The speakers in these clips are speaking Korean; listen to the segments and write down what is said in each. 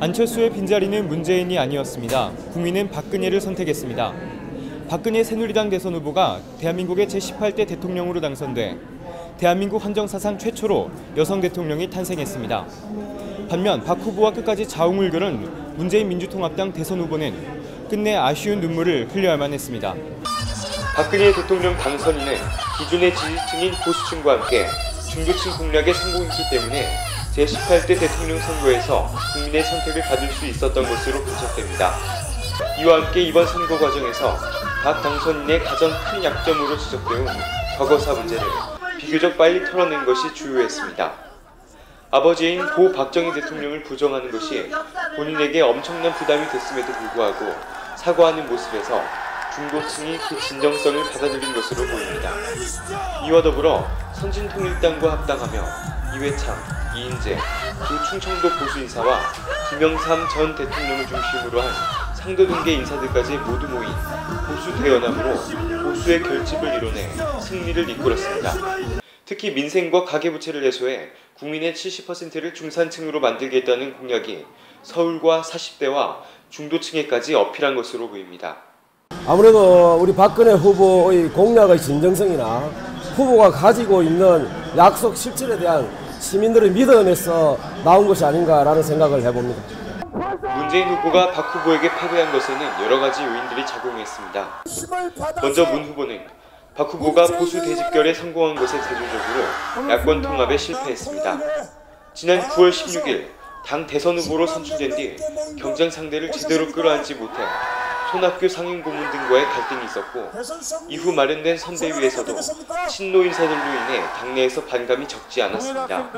안철수의 빈자리는 문재인이 아니었습니다. 국민은 박근혜를 선택했습니다. 박근혜 새누리당 대선 후보가 대한민국의 제18대 대통령으로 당선돼 대한민국 헌정사상 최초로 여성 대통령이 탄생했습니다. 반면 박 후보와 끝까지 자웅을 겨룬 문재인 민주통합당 대선 후보는 끝내 아쉬운 눈물을 흘려야만 했습니다. 박근혜 대통령 당선인은 기존의 지지층인 보수층과 함께 중도층 공략에 성공했기 때문에 제18대 대통령 선거에서 국민의 선택을 받을 수 있었던 것으로 분석됩니다. 이와 함께 이번 선거 과정에서 박 당선인의 가장 큰 약점으로 지적되온 과거사 문제를 비교적 빨리 털어낸 것이 주요했습니다. 아버지인 고 박정희 대통령을 부정하는 것이 본인에게 엄청난 부담이 됐음에도 불구하고 사과하는 모습에서 중도층이 그 진정성을 받아들인 것으로 보입니다. 이와 더불어 선진통일당과 합당하며 이회창, 이인재, 두 충청도 보수 인사와 김영삼 전 대통령을 중심으로 한 상도동계 인사들까지 모두 모인 보수 대연합으로 보수의 결집을 이뤄내 승리를 이끌었습니다. 특히 민생과 가계부채를 해소해 국민의 70%를 중산층으로 만들겠다는 공약이 서울과 40대와 중도층에까지 어필한 것으로 보입니다. 아무래도 우리 박근혜 후보의 공약의 진정성이나 후보가 가지고 있는 약속 실질에 대한 시민들의 믿음에서 나온 것이 아닌가라는 생각을 해봅니다. 문재인 후보가 박 후보에게 패배한 것에는 여러 가지 요인들이 작용했습니다. 먼저 문 후보는 박 후보가 보수 대집결에 성공한 것에 대조적으로 야권 통합에 실패했습니다. 지난 9월 16일 당 대선 후보로 선출된 뒤 경쟁 상대를 제대로 끌어안지 못해 손학규 상임 고문 등과의 갈등이 있었고 이후 마련된 선대위에서도 친노 인사들로 인해 당내에서 반감이 적지 않았습니다.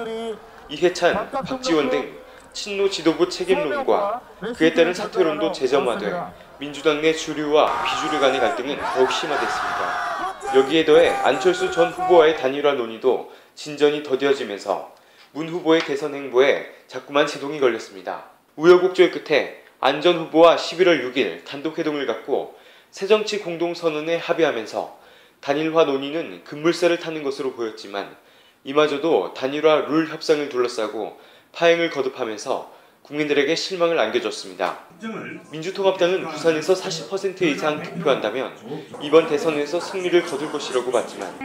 이해찬, 박지원 등 친노 지도부 책임론과 그에 따른 사퇴론도 재점화돼 민주당 내 주류와 비주류 간의 갈등은 더욱 심화됐습니다. 여기에 더해 안철수 전 후보와의 단일화 논의도 진전이 더뎌지면서 문 후보의 대선 행보에 자꾸만 제동이 걸렸습니다. 우여곡절 끝에 안 전 후보와 11월 6일 단독 회동을 갖고 새정치 공동선언에 합의하면서 단일화 논의는 급물살을 타는 것으로 보였지만 이마저도 단일화 룰 협상을 둘러싸고 파행을 거듭하면서 국민들에게 실망을 안겨줬습니다. 민주통합당은 부산에서 40% 이상 투표한다면 이번 대선에서 승리를 거둘 것이라고 봤지만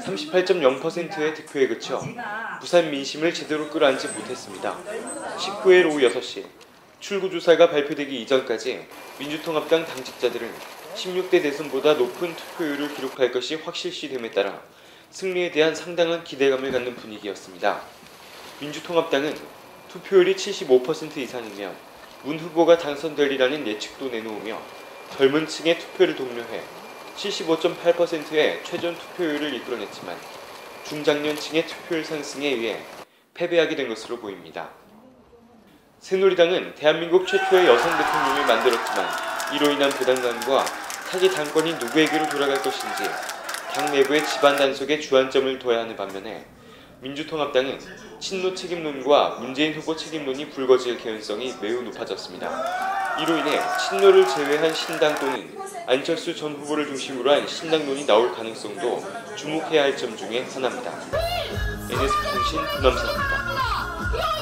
38.0%의 득표에 그쳐 부산 민심을 제대로 끌어안지 못했습니다. 19일 오후 6시 출구조사가 발표되기 이전까지 민주통합당 당직자들은 16대 대선보다 높은 투표율을 기록할 것이 확실시됨에 따라 승리에 대한 상당한 기대감을 갖는 분위기였습니다. 민주통합당은 투표율이 75% 이상이면 문 후보가 당선되리라는 예측도 내놓으며 젊은 층의 투표를 독려해 75.8%의 최전 투표율을 이끌어냈지만 중장년층의 투표율 상승에 의해 패배하게 된 것으로 보입니다. 새누리당은 대한민국 최초의 여성 대통령을 만들었지만 이로 인한 부담감과 차기 당권이 누구에게로 돌아갈 것인지 당 내부의 집안 단속에 주안점을 둬야 하는 반면에 민주통합당은 친노 책임론과 문재인 후보 책임론이 불거질 개연성이 매우 높아졌습니다. 이로 인해 친노를 제외한 신당 또는 안철수 전 후보를 중심으로 한 신당론이 나올 가능성도 주목해야 할 점 중에 하나입니다. NS통신 부남사입니다.